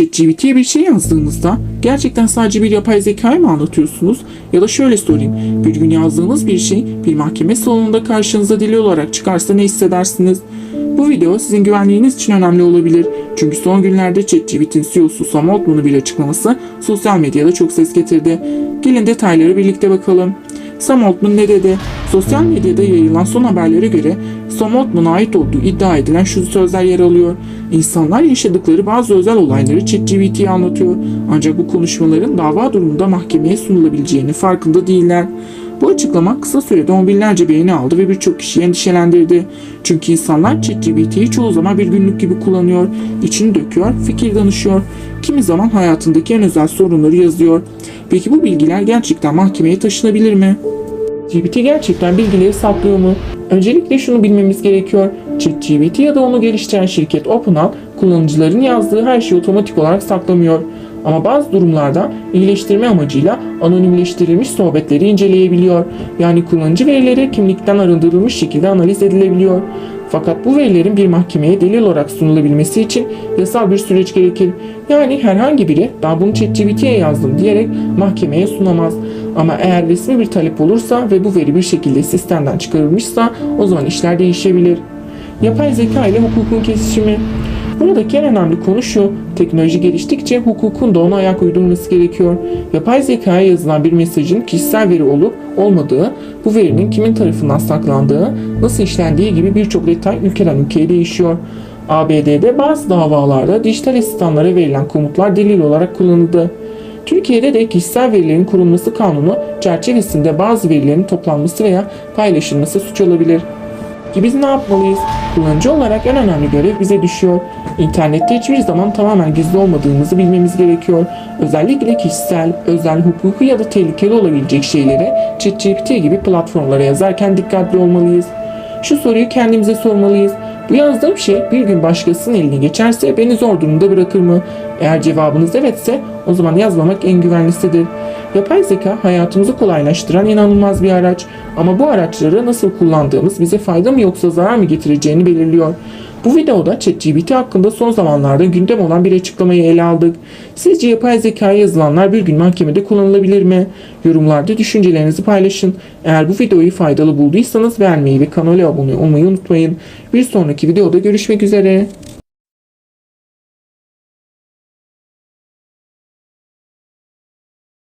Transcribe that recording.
ChatGPT'ye bir şey yazdığınızda gerçekten sadece bir yapay zekayı mı anlatıyorsunuz? Ya da şöyle sorayım. Bir gün yazdığınız bir şey bir mahkeme salonunda karşınıza deli olarak çıkarsa ne hissedersiniz? Bu video sizin güvenliğiniz için önemli olabilir. Çünkü son günlerde ChatGPT'nin CEO'su Sam Altman'ın bir açıklaması sosyal medyada çok ses getirdi. Gelin detayları birlikte bakalım. Sam Altman ne dedi? Sosyal medyada yayılan son haberlere göre Sam Altman'a ait olduğu iddia edilen şu sözler yer alıyor. İnsanlar yaşadıkları bazı özel olayları ChatGPT'ye anlatıyor. Ancak bu konuşmaların dava durumunda mahkemeye sunulabileceğini farkında değiller. Bu açıklama kısa sürede on binlerce beğeni aldı ve birçok kişiyi endişelendirdi. Çünkü insanlar ChatGPT'yi çoğu zaman bir günlük gibi kullanıyor, içini döküyor, fikir danışıyor. Kimi zaman hayatındaki en özel sorunları yazıyor. Peki bu bilgiler gerçekten mahkemeye taşınabilir mi? GPT gerçekten bilgileri saklıyor mu? Öncelikle şunu bilmemiz gerekiyor. ChatGPT ya da onu geliştiren şirket OpenAI kullanıcıların yazdığı her şeyi otomatik olarak saklamıyor. Ama bazı durumlarda iyileştirme amacıyla anonimleştirilmiş sohbetleri inceleyebiliyor. Yani kullanıcı verileri kimlikten arındırılmış şekilde analiz edilebiliyor. Fakat bu verilerin bir mahkemeye delil olarak sunulabilmesi için yasal bir süreç gerekir. Yani herhangi biri ben bunu ChatGPT'ye yazdım diyerek mahkemeye sunamaz. Ama eğer resmi bir talep olursa ve bu veri bir şekilde sistemden çıkarılmışsa o zaman işler değişebilir. Yapay zeka ile hukukun kesişimi. Buradaki en önemli konu şu, teknoloji geliştikçe hukukun da ona ayak uydurması gerekiyor. Yapay zekaya yazılan bir mesajın kişisel veri olup olmadığı, bu verinin kimin tarafından saklandığı, nasıl işlendiği gibi birçok detay ülkeden ülkeye değişiyor. ABD'de bazı davalarda dijital asistanlara verilen komutlar delil olarak kullanıldı. Türkiye'de de kişisel verilerin korunması kanunu çerçevesinde bazı verilerin toplanması veya paylaşılması suç olabilir. Ki biz ne yapmalıyız? Kullanıcı olarak en önemli görev bize düşüyor. İnternette hiçbir zaman tamamen gizli olmadığımızı bilmemiz gerekiyor. Özellikle kişisel, özel, hukuki ya da tehlikeli olabilecek şeyleri ChatGPT gibi platformlara yazarken dikkatli olmalıyız. Şu soruyu kendimize sormalıyız. Bu yazdığım şey bir gün başkasının eline geçerse beni zor durumda bırakır mı? Eğer cevabınız evetse o zaman yazmamak en güvenlisidir. Yapay zeka hayatımızı kolaylaştıran inanılmaz bir araç. Ama bu araçları nasıl kullandığımız bize fayda mı yoksa zarar mı getireceğini belirliyor. Bu videoda ChatGPT hakkında son zamanlarda gündem olan bir açıklamayı ele aldık. Sizce yapay zekaya yazılanlar bir gün mahkemede kullanılabilir mi? Yorumlarda düşüncelerinizi paylaşın. Eğer bu videoyu faydalı bulduysanız beğenmeyi ve kanala abone olmayı unutmayın. Bir sonraki videoda görüşmek üzere.